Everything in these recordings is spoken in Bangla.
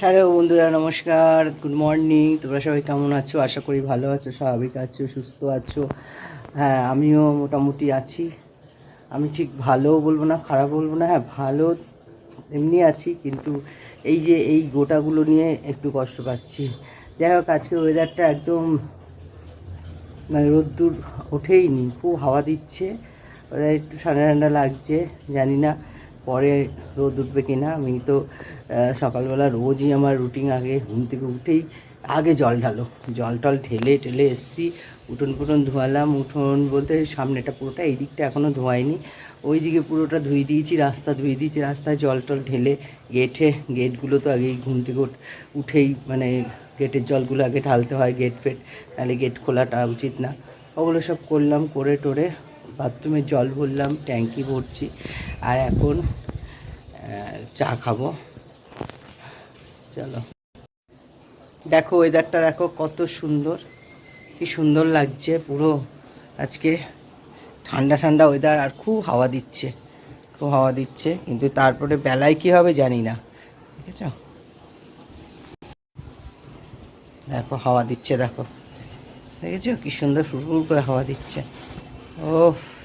হ্যালো বন্ধুরা, নমস্কার গুড মর্নিং তোমরা সবাই কেমন আছো? আশা করি ভালো আছো, স্বাভাবিক আছো, সুস্থ আছো। হ্যাঁ আমিও মোটামুটি আছি। আমি ঠিক ভালো বলব না খারাপ বলব না হ্যাঁ ভালো এমনি আছি, কিন্তু এই যে এই গোটাগুলো নিয়ে একটু কষ্ট পাচ্ছি। যাই হোক, আজকে ওয়েদারটা একদম মানে রোদ্দুর ওঠেই নি খুব হাওয়া দিচ্ছে। ওদের একটু ঠান্ডা ঠান্ডা লাগছে, জানি না পরে রোদ উঠবে কি না আমি তো সকালবেলা রোজই আমার রুটিন আগে ঘুম থেকে উঠেই আগে জল ঢালো। জল টল ঢেলে টেলে এসছি, উঠোন ফুটন ধোয়ালাম। উঠোন বলতে সামনেটা পুরোটা এই দিকটা এখনও ধোয়াইনি ওই দিকে পুরোটা ধুয়ে দিয়েছি, রাস্তা ধুয়ে দিয়েছি। রাস্তায় জল টল ঢেলে গেটে, গেটগুলো তো আগেই ঘুম থেকে উঠেই মানে গেটের জলগুলো আগে ঢালতে হয়, গেট ফেট। নাহলে গেট খোলাটা উচিত না। ওগুলো সব করলাম, করে টোরে বাথরুমে জল ভরলাম, ট্যাঙ্কি ভরছি। আর এখন চা খাব। চলো। দেখো ওয়েদারটা দেখো, কত সুন্দর। কি সুন্দর লাগছে পুরো। আজকে ঠান্ডা ঠান্ডা ওয়েদার আর খুব হাওয়া দিচ্ছে। খুব হাওয়া দিচ্ছে, কিন্তু তারপরে বেলায় কি হবে জানি না। ঠিক আছে? দেখো, হাওয়া দিচ্ছে, দেখো। দেখেছ? কি সুন্দর ফুরফুর করে হাওয়া দিচ্ছে। ওফ।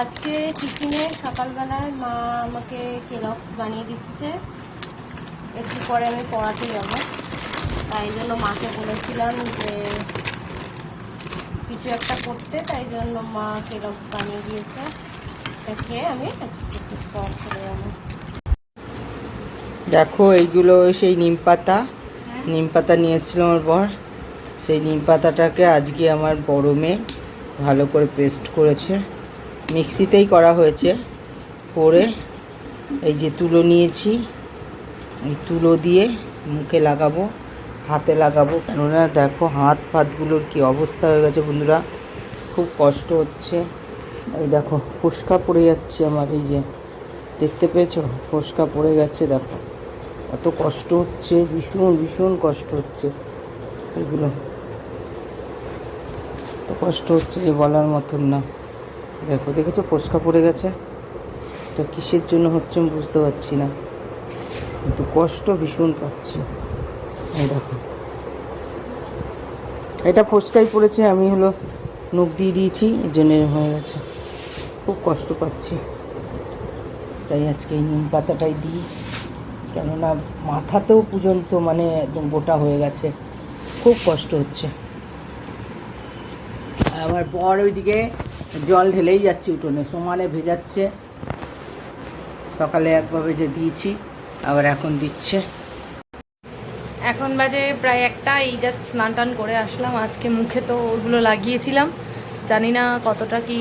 আজকে টিফিনে সকালবেলায় মা আমাকে কেলক্স বানিয়ে দিচ্ছে। একটু পরে আমি পড়াতে যাব। তাই জন্য মাকে বলেছিলাম যে কিছু একটা করতে তাই জন্য মা কেলক্স বানিয়ে দিয়েছে। সেটা খেয়ে আমি আজকে একটু পর চলে যাব দেখো এইগুলো সেই নিম পাতা। নিম পাতা নিয়ে এসেছিল আমার বর। সেই নিম পাতাটাকে আজকে আমার বড় মেয়ে ভালো করে পেস্ট করেছে। মিক্সিতেই করা হয়েছে। করে এই যে তুলো নিয়েছি, এই তুলো দিয়ে মুখে লাগাবো, হাতে লাগাবো। কেননা দেখো, হাত ফাতগুলোর কি অবস্থা হয়ে গেছে বন্ধুরা, খুব কষ্ট হচ্ছে। এই দেখো, ফোসকা পড়ে যাচ্ছে আমার, এই যে দেখতে পেয়েছ? ফোসকা পড়ে গেছে, দেখো। এত কষ্ট হচ্ছে, ভীষণ ভীষণ কষ্ট হচ্ছে এগুলো। এত কষ্ট হচ্ছে যে বলার মতন না। দেখো, দেখেছ? ফোসকা পড়ে গেছে। তো কিসের জন্য হচ্ছে আমি বুঝতে পারছি না। কিন্তু কষ্ট ভীষণ পাচ্ছি। দেখো। এটা ফোসকাই পড়েছে, আমি হলো নখ দিয়ে দিয়েছি, এর জন্য হয়ে গেছে। খুব কষ্ট পাচ্ছি। তাই আজকে এই নিম পাতাটাই দিই। কেননা মাথাতেও পর্যন্ত মানে একদম গোটা হয়ে গেছে। খুব কষ্ট হচ্ছে। আমার বর ওইদিকে জল ঢেলেই যাচ্ছে উঠোনে সমানে ভেজাচ্ছে। সকালে একবার ভেজে দিয়েছি, আবার এখন দিচ্ছে। এখন বাজে প্রায় একটা, এই জাস্ট স্নান টান করে আসলাম। আজকে মুখে তো ওগুলো লাগিয়েছিলাম। জানি না কতটা কি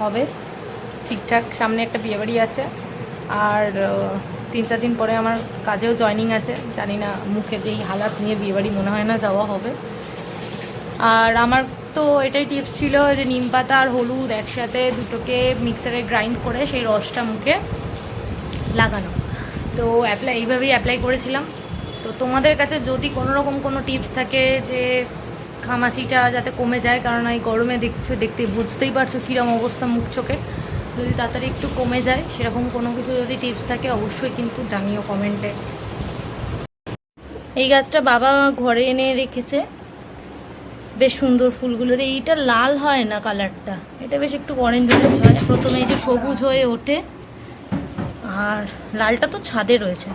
হবে। ঠিকঠাক সামনে একটা বিয়েবাড়ি আছে। আর তিন চার দিন পরে আমার কাজেও জয়নিং আছে। জানি না মুখের এই হালাত নিয়ে বিয়েবাড়ি মনে হয় না যাওয়া হবে। আর আমার তো এটাই টিপস ছিল যে নিম পাতা আর হলুদ একসাথে দুটোকে মিক্সারে গ্রাইন্ড করে সেই রসটা মুখে লাগানো। তো অ্যাপ্লাই এইভাবেই অ্যাপ্লাই করেছিলাম। তো তোমাদের কাছে যদি কোনো রকম কোনো টিপস থাকে যে খামাচিটা যাতে কমে যায়, কারণ এই গরমে দেখছ, দেখতে বুঝতেই পারছ কীরকম অবস্থা মুখ চোখে, যদি তাড়াতাড়ি একটু কমে যায়, সেরকম কোনো কিছু যদি টিপস থাকে অবশ্যই কিন্তু জানিও কমেন্টে এই গাছটা বাবা ঘরে এনে রেখেছে। বেশ সুন্দর ফুলগুলোর। এইটা লাল হয় না কালারটা? এটা বেশ একটু অরেঞ্জ অরেঞ্জ হয়। প্রথমে এই যে সবুজ হয়ে ওঠে। আর লালটা তো ছাদে রয়েছে।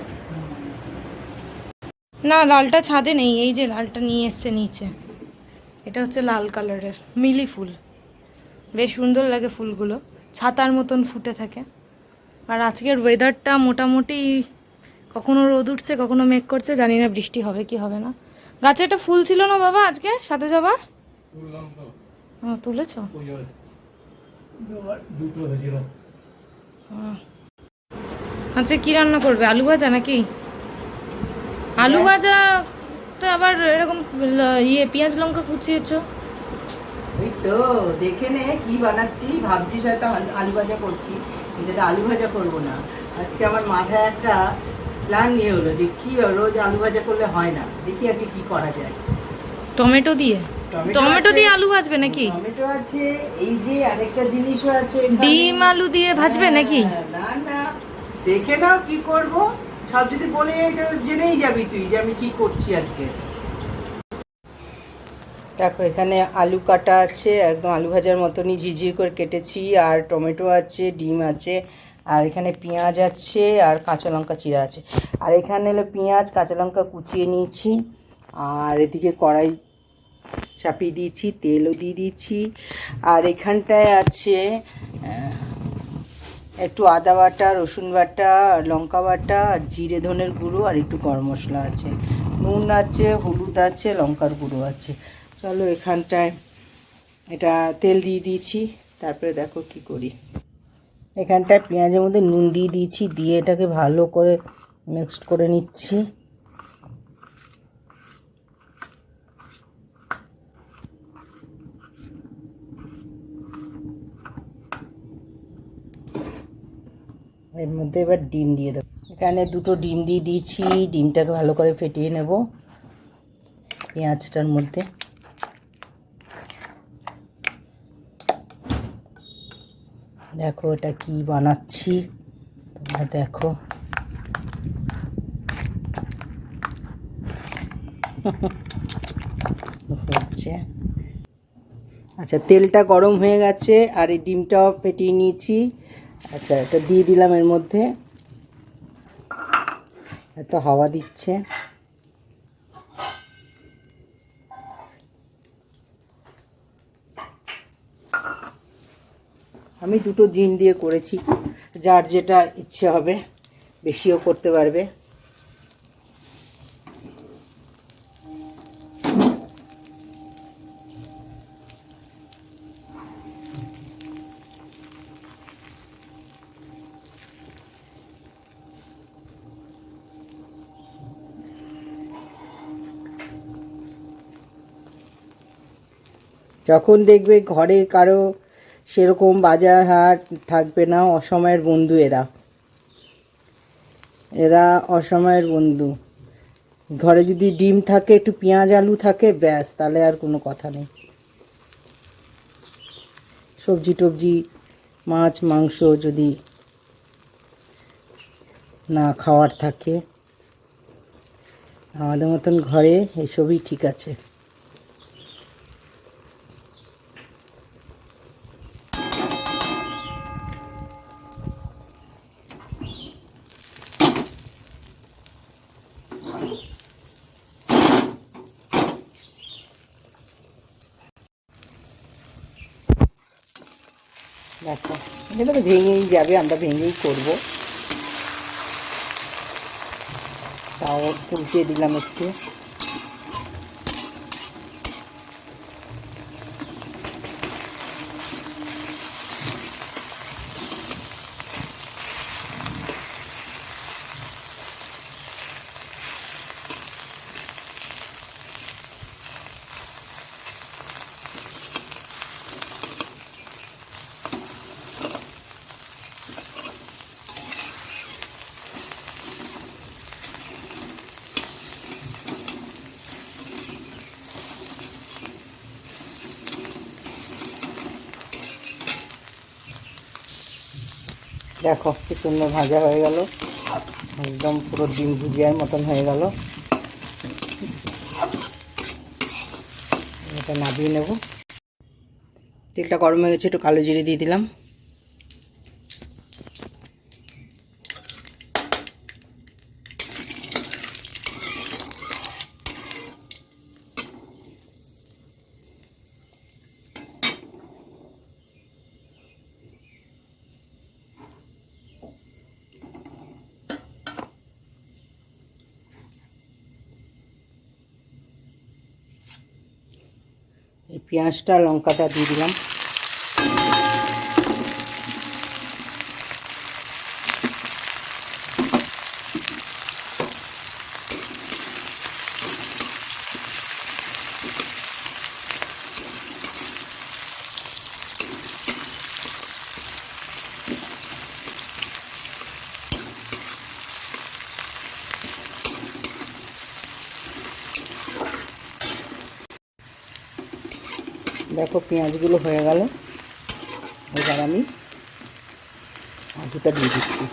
না, লালটা ছাদে নেই। এই যে লালটা নিয়ে এসছে নিচে। এটা হচ্ছে লাল কালারের মিলি ফুল। বেশ সুন্দর লাগে ফুলগুলো। ছাতার মতন ফুটে থাকে। আর আজকের ওয়েদারটা মোটামুটি কখনো রোদ উঠছে, কখনো মেঘ করছে, জানি না বৃষ্টি হবে কি হবে না। গাছে একটা ফুল ছিল না বাবা আজকে? সাথে যাবা? হ্যাঁ তুলেছ? আচ্ছা কি রান্না করবে? আলু ভাজা নাকি? আলু ভাজা তো আবার এরকম ইয়ে পেঁয়াজ লঙ্কা কুচিয়েছ ওই তো দেখে নে কি বানাচ্ছি। ভাবছিস হয়তো আলু- আলু ভাজা করছি কিন্তু আলু ভাজা করব না। আজকে আমার মাথায় একটা প্ল্যান নিয়ে হলো যে কি রোজ আলু ভাজা করলে হয় না? দেখি আজকে কি করা যায়। টমেটো দিয়ে? টমেটো দিয়ে আলু ভাজবে নাকি? টমেটো আছে এই যে আরেকটা জিনিসও আছে ডিম আলু দিয়ে ভাজবে নাকি? হ্যাঁ, না না। দেখে নাও কি করব। সব যদি বলে জেনেই যাবি তুই যে আমি কি করছি আজকে। দেখো এখানে আলু কাটা আছে একদম আলু ভাজার মতনই ঝিঝির করে কেটেছি আর টমেটো আছে ডিম আছে। আর এখানে পেঁয়াজ আছে আর কাঁচা লঙ্কা চিরা আছে। আর এখানে হলো পেঁয়াজ, কাঁচা লঙ্কা কুচিয়ে নিয়েছি। আর এদিকে কড়াই চাপিয়ে দিয়েছি, তেলও দিয়ে দিয়েছি। আর এখানটায় আছে একটু আদা বাটা, রসুন বাটা লঙ্কা বাটা, আর জিরে ধনের গুঁড়ো, আর একটু গরম মশলা আছে। নুন আছে, হলুদ আছে, লঙ্কার গুঁড়ো আছে। চলো এখানটায় এটা তেল দিয়ে দিয়েছি, তারপরে দেখো কি করি। এখানটায় পেঁয়াজের মধ্যে নুন দিয়ে দিয়েছি, দিয়ে এটাকে ভালো করে মিক্সড করে নিচ্ছি। এর মধ্যে এবার ডিম দিয়ে দেবো। এখানে দুটো ডিম দিয়ে দিয়েছি, ডিমটাকে ভালো করে ফেটিয়ে নেব পেঁয়াজটার মধ্যে। দেখো এটা কি বানাচ্ছি? তোমরা দেখো। হচ্ছে। আচ্ছা তেলটা গরম হয়ে গেছে আর এই ডিমটাও ফেটিয়ে নিয়েছি। আচ্ছা এটা দিয়ে দিলাম এর মধ্যে। এত হাওয়া দিচ্ছে। আমি দুটো ডিম দিয়ে করেছি। যার যেটা ইচ্ছে হবে, বেশিও করতে পারবে। যখন দেখবে ঘরে কারও সেরকম বাজার হাট থাকবে না, অসময়ের বন্ধু এরা। এরা অসময়ের বন্ধু। ঘরে যদি ডিম থাকে, একটু পেঁয়াজ, আলু থাকে, ব্যাস, তাহলে আর কোনো কথা নেই। সবজি টবজি, মাছ, মাংস যদি না খাওয়ার থাকে, আমাদের মতন ঘরে এসবই ঠিক আছে দেখো এটা তো ভেঙেই যাবে আমরা ভেঙেই করব। তাও তুলতে দিলাম একটু। দেখো কি সুন্দর ভাজা হয়ে গেল। একদম পুরো ডিম ভুজিয়ার মতন হয়ে গেল। এটা নাবিয়ে নেব। তেলটা গরম হয়ে গেছে, একটু কালো জিরে দিয়ে দিলাম। পেঁয়াজটা লঙ্কাটা দিয়ে দিলাম। দেখো পেঁয়াজগুলো হয়ে গেল। এবার আমি আলুটা দিয়ে দিচ্ছি।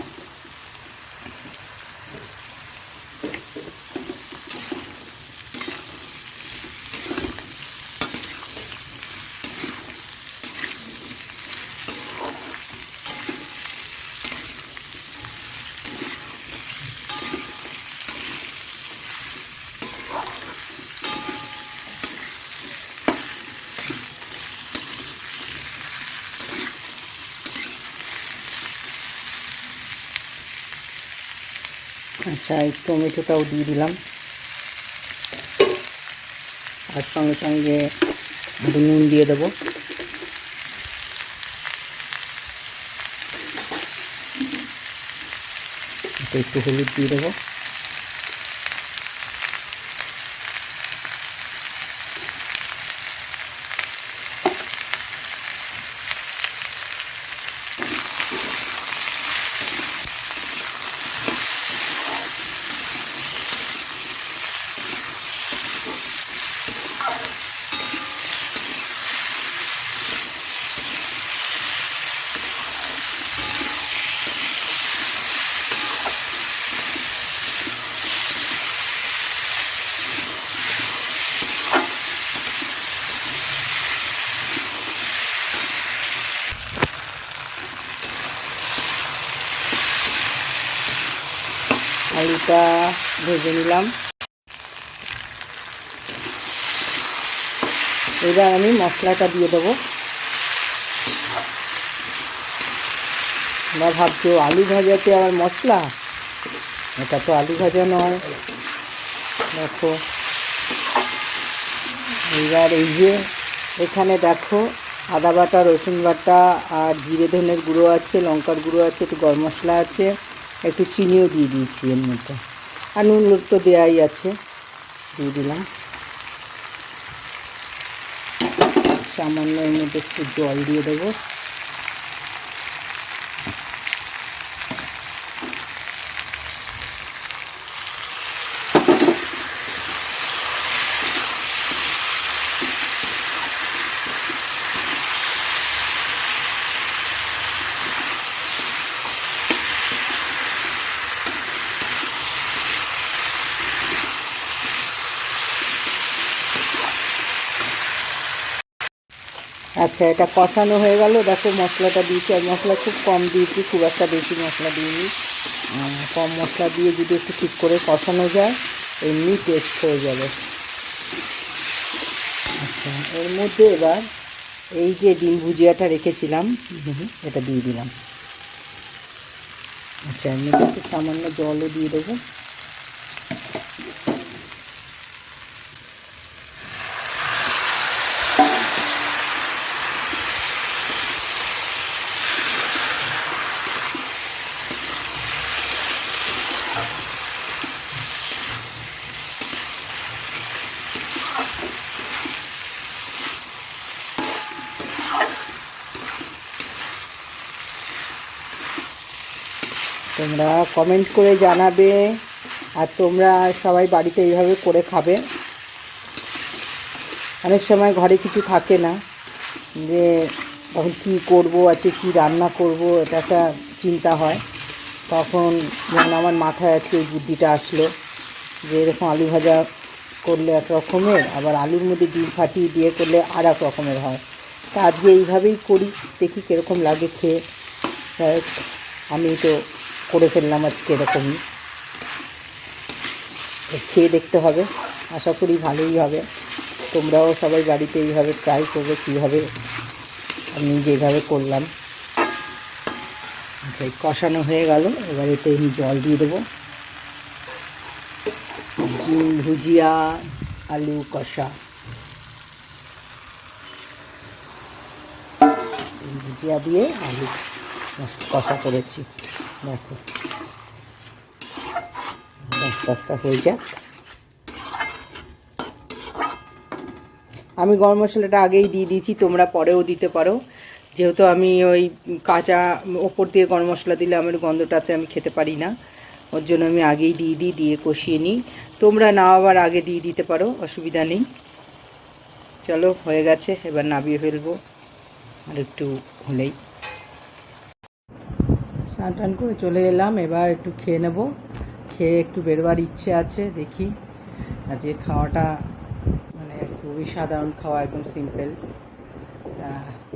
আচ্ছা এই টমেটোটাও দিয়ে দিলাম। আর সঙ্গে সঙ্গে নুন দিয়ে দেবো। একটু হলুদ দিয়ে দেবো আলুটা ভেজে নিলাম। এবার আমি মশলাটা দিয়ে দেবো। বা ভাবছ আলু ভাজাতে আবার মশলা? এটা তো আলু ভাজা নয়। দেখো। এবার এই যে এখানে দেখো, আদা বাটা, রসুন বাটা আর জিরে ধনের গুঁড়ো আছে, লঙ্কার গুঁড়ো আছে, একটু গরম মশলা আছে, একটু চিনিও দিয়ে দিয়েছি এর মধ্যে। আর নুন তো দেওয়াই আছে দিয়ে দিলাম। সামান্য এর মধ্যে একটু জল দিয়ে দেবো। আচ্ছা এটা কষানো হয়ে গেল। দেখো মশলাটা দিয়েছি, আর মশলা খুব কম দিয়েছি, খুব একটা বেশি মশলা দিইনি। কম মশলা দিয়ে যদি একটু ঠিক করে কষানো যায়, এমনি টেস্ট হয়ে যাবে। আচ্ছা এর মধ্যে এবার এই যে ডিম ভুজিয়াটা রেখেছিলাম, এটা দিয়ে দিলাম। আচ্ছা মধ্যে একটু সামান্য জলও দিয়ে দেবো। তোমরা কমেন্ট করে জানাবে আর তোমরা সবাই বাড়িতে এইভাবে করে খাবে। অনেক সময় ঘরে কিছু থাকে না যে তখন কী করব, আজকে কী রান্না করব, এটা একটা চিন্তা হয়। তখন যেমন আমার মাথায় আজকে এই বুদ্ধিটা আসলো যে এরকম আলু ভাজা করলে এক রকমের, আবার আলুর মধ্যে ডিম ফাটিয়ে দিয়ে করলে আর এক রকমের হয়। তা আজকে এইভাবেই করি, দেখি কীরকম লাগে খেয়ে। আমি তো করে ফেললাম আজকে এরকমই। খেয়ে দেখতে হবে। আশা করি ভালোই হবে। তোমরাও সবাই বাড়িতে এইভাবে ট্রাই করবে কীভাবে আমি যেভাবে করলাম। আচ্ছা এই কষানো হয়ে গেল। এবার এতে আমি জল দিয়ে দেবো। ভুজিয়া, আলু কষা। ভুজিয়া দিয়ে আলু কষা করেছি। দেখো। আস্তে আস্তে হয়ে যাক। আমি গরম মশলাটা আগেই দিয়ে দিয়েছি, তোমরা পরেও দিতে পারো। যেহেতু আমি ওই কাঁচা ওপর দিয়ে গরম মশলা দিলে আমার গন্ধটাতে আমি খেতে পারি না। ওর জন্য আমি আগেই দিয়ে দিই, দিয়ে কষিয়ে নিই। তোমরা না আবার আগে দিয়ে দিতে পারো, অসুবিধা নেই। চলো, হয়ে গেছে, এবার নামিয়ে ফেলব। আর একটু হলেই। স্নান টান করে চলে এলাম। এবার একটু খেয়ে নেব। খেয়ে একটু বেরোবার ইচ্ছে আছে, দেখি। আজকে খাওয়াটা মানে খুবই সাধারণ খাওয়া, একদম সিম্পল।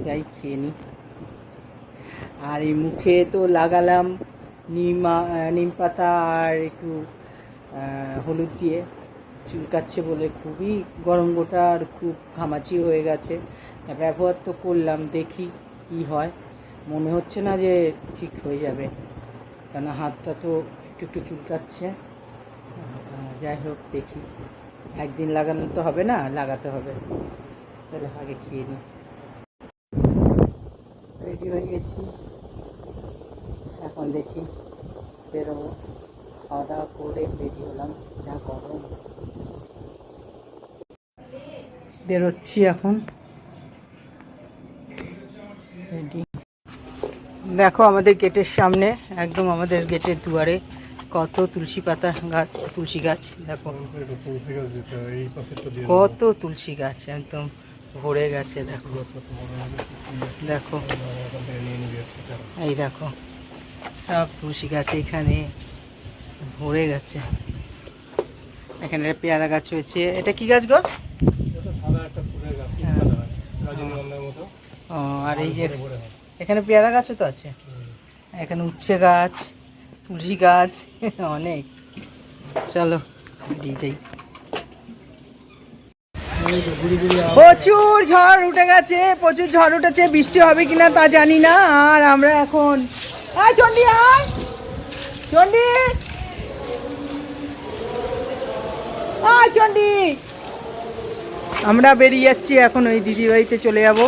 যাই, খেয়ে নিই আর এই মুখে তো লাগালাম নিম নিম পাতা আর একটু হলুদ দিয়ে। চুলকাচ্ছে বলে খুবই গরম গোটা আর খুব ঘামাচি হয়ে গেছে। তা ব্যবহার তো করলাম, দেখি কি হয়। মনে হচ্ছে না যে ঠিক হয়ে যাবে। কেন হাতটা তো একটু একটু চুলকাচ্ছে। যাই হোক, দেখি। একদিন লাগানো তো হবে না, লাগাতে হবে। চলো আগে খেয়ে নিই রেডি হয়ে গেছি। এখন দেখি বেরোবো। খাওয়া দাওয়া করে রেডি হলাম। যা গরম। বেরোচ্ছি এখন। দেখো আমাদের গেটের সামনে একদম আমাদের গেটের দুয়ারে কত তুলসী পাতা গাছ তুলসী গাছ দেখো কত তুলসী গাছ একদম ভরে গেছে দেখো। দেখো। এই দেখো সব তুলসী গাছ এখানে ভরে গেছে এখানে পেয়ারা গাছ হয়েছে এটা কি গাছ গো হ্যাঁ। আর এই যে। এখানে পেয়ারা গাছও তো আছে। এখানে উচ্ছে গাছ, তুলসী গাছ, অনেক। চলো যাই প্রচুর ঝড় উঠে গেছে, প্রচুর ঝড় উঠেছে, বৃষ্টি হবে কিনা তা জানি না, আর আমরা এখন চন্ডি আয়! চন্ডি চন্ডি আমরা বেরিয়ে যাচ্ছি এখন ওই দিদি বাড়িতে চলে যাব।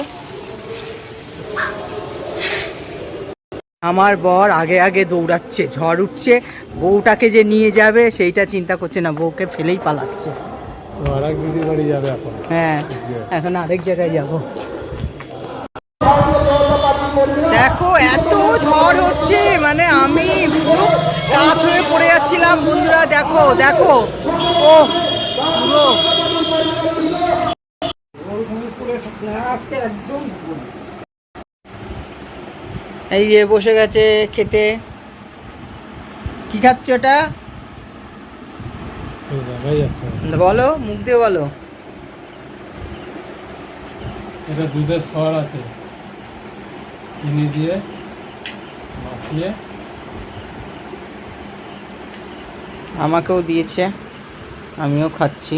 আমার বর আগে আগে দৌড়াচ্ছে ঝড় উঠছে বউটাকে যে নিয়ে যাবে সেইটা চিন্তা করছে না বউকে ফেলেই পালাচ্ছে। হ্যাঁ এখন আরেক জায়গায় যাব। দেখো এত ঝড় হচ্ছে মানে আমি পুরো রাত হয়ে পড়ে যাচ্ছিলাম বন্ধুরা দেখো দেখো। ও পুরো। এই যে বসে গেছে খেতে। কি খাচ্ছ ওটা। বলো মুখ দিয়ে বলো। এটা দুধের সর আছে। চিনি দিয়ে মাখিয়ে আমাকেও দিয়েছে আমিও খাচ্ছি।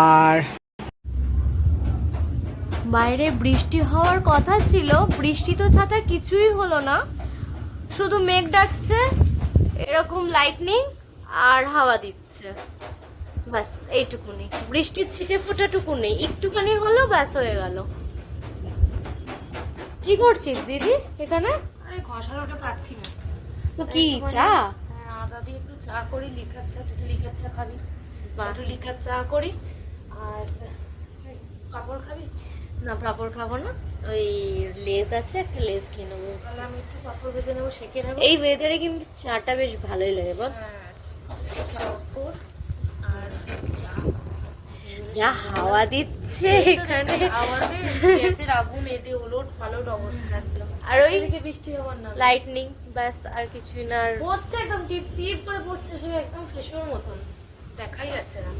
আর বাইরে বৃষ্টি হওয়ার কথা ছিল বৃষ্টি তো ছাতা কিছুই হলো না। শুধু মেঘ ডাকছে এরকম লাইটনিং আর হাওয়া দিচ্ছে। ব্যাস এইটুকুনি। বৃষ্টির ছিটে ফোটাটুকু নেই একটুখানি হলো ব্যাস হয়ে গেল। কি করছিস দিদি এখানে? আরে ঘষানোটা পাচ্ছি না। তো কি চা? হ্যাঁ, আদা দিয়ে একটু চা করি লিকার চা তো লিকার চা খাবি। একটু লিকার চা করি আর কাপড় খাবি? না পাপড় খাব না। ওই লেজ আছে একটা লেজ খেয়ে নেব। তাহলে আমি একটু পাঁপড় ভেজে নেব সেঁকে নেব। এই ওয়েদারে কিন্তু চাটা বেশ ভালোই লাগে বল। হ্যাঁ আচ্ছা। পাঁপড় আর চা। যা হাওয়া দিচ্ছে এখানে। গ্যাসের আগুন এদে ওলট পালট অবস্থা আর ওই বৃষ্টি হবার না। লাইটনিং ব্যাস আর কিছুই না পড়ছে একদম টিপ টিপ করে পড়ছে সে একদম ফেসোর মতন। দেখাই যাচ্ছে না।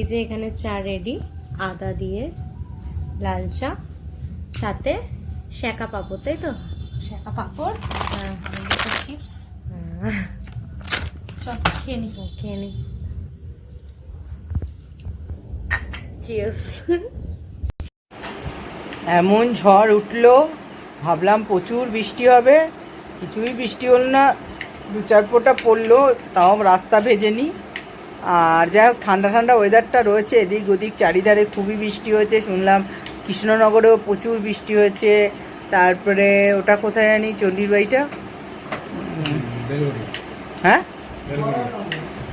এই যে এখানে চা রেডি আদা দিয়ে লাল চা সাথে শেঁকা পাপড় তাই তো? শেখা পাঁপড় হ্যাঁ। চিপস সব খেয়ে নিস খেয়ে নি। এমন ঝড় উঠল ভাবলাম প্রচুর বৃষ্টি হবে কিছুই বৃষ্টি হল না দু চার ফোঁটা পড়ল তাও রাস্তা ভেজে ভেজেনি আর যাই হোক ঠান্ডা ঠান্ডা ওয়েদারটা রয়েছে এদিক ওদিক চারিধারে খুবই বৃষ্টি হয়েছে শুনলাম কৃষ্ণনগরেও প্রচুর বৃষ্টি হয়েছে তারপরে ওটা কোথায় জানি চণ্ডীর বাড়িটা হ্যাঁ? বেলগুড়ি।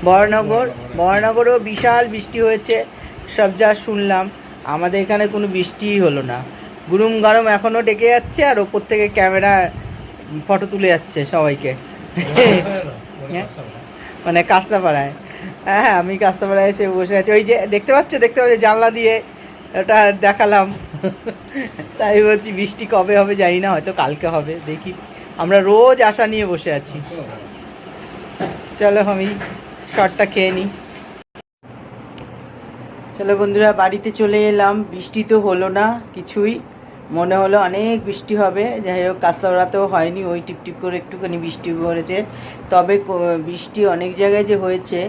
বড়নগর বড়নগরেও বিশাল বৃষ্টি হয়েছে সব যা শুনলাম আমাদের এখানে কোনো বৃষ্টিই হলো না। গুরুম গরম এখনও ডেকে যাচ্ছে আর ওপর থেকে ক্যামেরা ফটো তুলে যাচ্ছে সবাইকে। হ্যাঁ? মানে কাস্তাপাড়ায় হ্যাঁ আমি কাস্তাপাড়ায় এসে বসে আছি। ওই যে, দেখতে পাচ্ছ? দেখতে পাচ্ছ? জানলা দিয়ে ওটা দেখালাম। তাই বলছি, বৃষ্টি কবে হবে জানি না, হয়তো কালকে হবে, দেখি। আমরা রোজ আশা নিয়ে বসে আছি। চলো আমি শর্টটা খেয়ে নিই। চলো বন্ধুরা, বাড়িতে চলে এলাম। বৃষ্টি তো হলো না কিছুই। মনে হলো অনেক বৃষ্টি হবে। যাই হোক কাঁচাওড়াতেও হয়নি, ওই টিপটিপ করে একটুখানি বৃষ্টি পড়েছে তবে বৃষ্টি অনেক জায়গায় যে হয়েছে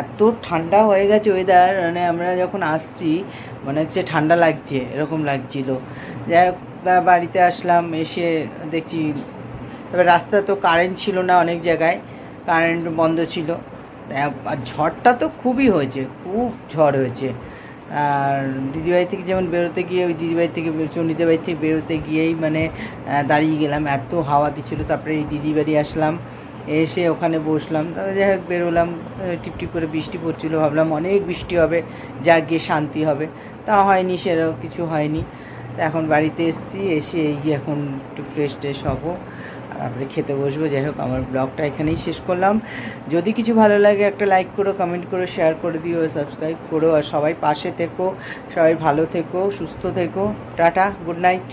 এত ঠান্ডা হয়ে গেছে ওয়েদার মানে আমরা যখন আসছি, মনে হচ্ছে ঠান্ডা লাগছে, এরকম লাগছিল। যাই হোক বাড়িতে আসলাম, এসে দেখছি, তবে রাস্তা তো কারেন্ট ছিল না অনেক জায়গায় কারেন্ট বন্ধ ছিল। আর ঝড়টা তো খুবই হয়েছে, খুব ঝড় হয়েছে। আর দিদিবাড়ি থেকে যেমন বেরোতে গিয়ে, ওই দিদিবাড়ি থেকে চণ্ডীদের বাড়ি থেকে বেরোতে গিয়েই মানে দাঁড়িয়ে গেলাম, এত হাওয়া দিচ্ছিল, তারপরে এই দিদি বাড়ি আসলাম। এসে ওখানে বসলাম। তারপরে যাই হোক, বেরোলাম টিপটিপ করে বৃষ্টি পড়ছিল, ভাবলাম অনেক বৃষ্টি হবে যা গিয়ে শান্তি হবে। তা হয়নি, সেরকম কিছু হয়নি। এখন বাড়িতে এসেছি, এসে এই এখন একটু ফ্রেশ ট্রেশ হব তারপরে খেতে বসবো। যাই হোক, আমার ব্লগটা এখানেই শেষ করলাম। যদি কিছু ভালো লাগে, একটা লাইক করো কমেন্ট করো শেয়ার করে দিও সাবস্ক্রাইব করো, আর সবাই পাশে থেকো, সবাই ভালো থেকো, সুস্থ থেকো। Tata good night